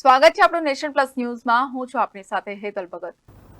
સ્વાગત છે આપણું નેશન પ્લસ ન્યૂઝમાં. હું છું આપની સાથે હેતલ ભગત.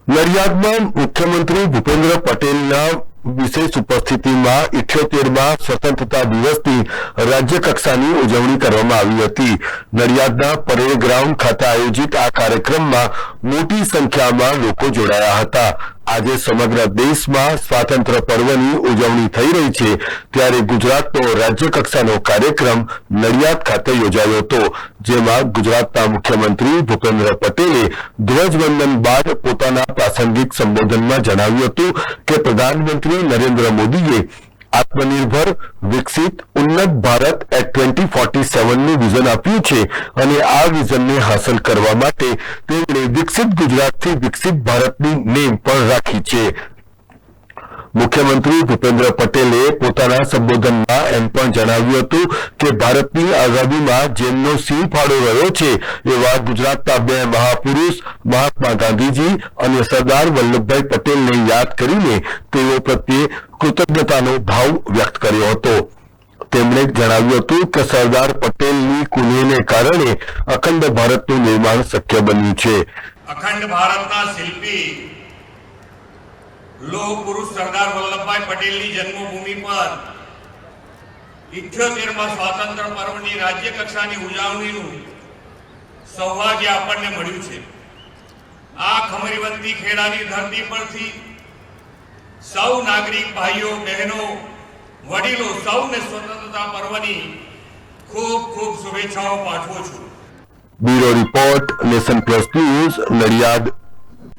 નડિયાદમાં મુખ્યમંત્રી ભૂપેન્દ્ર પટેલના વિશેષ ઉપસ્થિતિમાં ઇઠ્યોતેરમાં સ્વતંત્રતા દિવસની રાજ્ય કક્ષાની ઉજવણી કરવામાં આવી હતી. નડિયાદના પરેડ ગ્રાઉન્ડ ખાતે આયોજિત આ કાર્યક્રમમાં મોટી સંખ્યામાં લોકો જોડાયા હતા. આજે સમગ્ર દેશમાં સ્વાતંત્ર્ય પર્વની ઉજવણી થઈ રહી છે, ત્યારે ગુજરાતનો રાજ્ય કક્ષાનો કાર્યક્રમ નડિયાદ ખાતે યોજાયો હતો, જેમાં ગુજરાતના મુખ્યમંત્રી ભૂપેન્દ્ર પટેલે ધ્વજવંદન બાદ પોતાના પ્રાસંગિક સંબોધનમાં જણાવ્યું હતું કે પ્રધાનમંત્રી નરેન્દ્ર મોદીએ આત્મનિર્ભર, વિકસિત, ઉન્નત ભારત એટ ટ્વેન્ટી ફોર્ટી સેવનનું વિઝન આપ્યું છે અને આ વિઝનને હાંસલ કરવા માટે તેમણે વિકસિત ગુજરાતથી વિકસિત ભારતની નેમ પણ રાખી છે. મુખ્યમંત્રી ભૂપેન્દ્ર પટેલે પોતાના સંબોધનમાં એમ પણ જણાવ્યું હતું કે ભારતની આઝાદીમાં જેમનો સિંહ ફાળો રહ્યો છે, એવા ગુજરાતના બે મહાપુરુષ મહાત્મા ગાંધીજી અને સરદાર વલ્લભભાઈ પટેલને યાદ કરીને તેઓ પ્રત્યે કૃતજ્ઞતાનો ભાવ વ્યક્ત કર્યો હતો. તેમણે જણાવ્યું હતું કે સરદાર પટેલની કુનેને કારણે અખંડ ભારતનું નિર્માણ શક્ય બન્યું છે. અખંડ ભારતના શિલ્પી લોહ પુરુષ સરદાર વલ્લભભાઈ પટેલની જન્મભૂમિ પર ઇઠ્યોતેરમાં સ્વાતંત્ર પર્વની રાજ્ય કક્ષાની ઉજવણીનું સૌભાગ્ય આપણને મળ્યું છે. આ ખમરીવંતી ખેડાની ધરતી પરથી સૌ નાગરિક, ભાઈઓ, બહેનો, વડીલો સૌને સ્વતંત્રતા પર્વની ખૂબ ખૂબ શુભેચ્છાઓ પાઠવું છું. Bureau report, nation plus news Nadiad.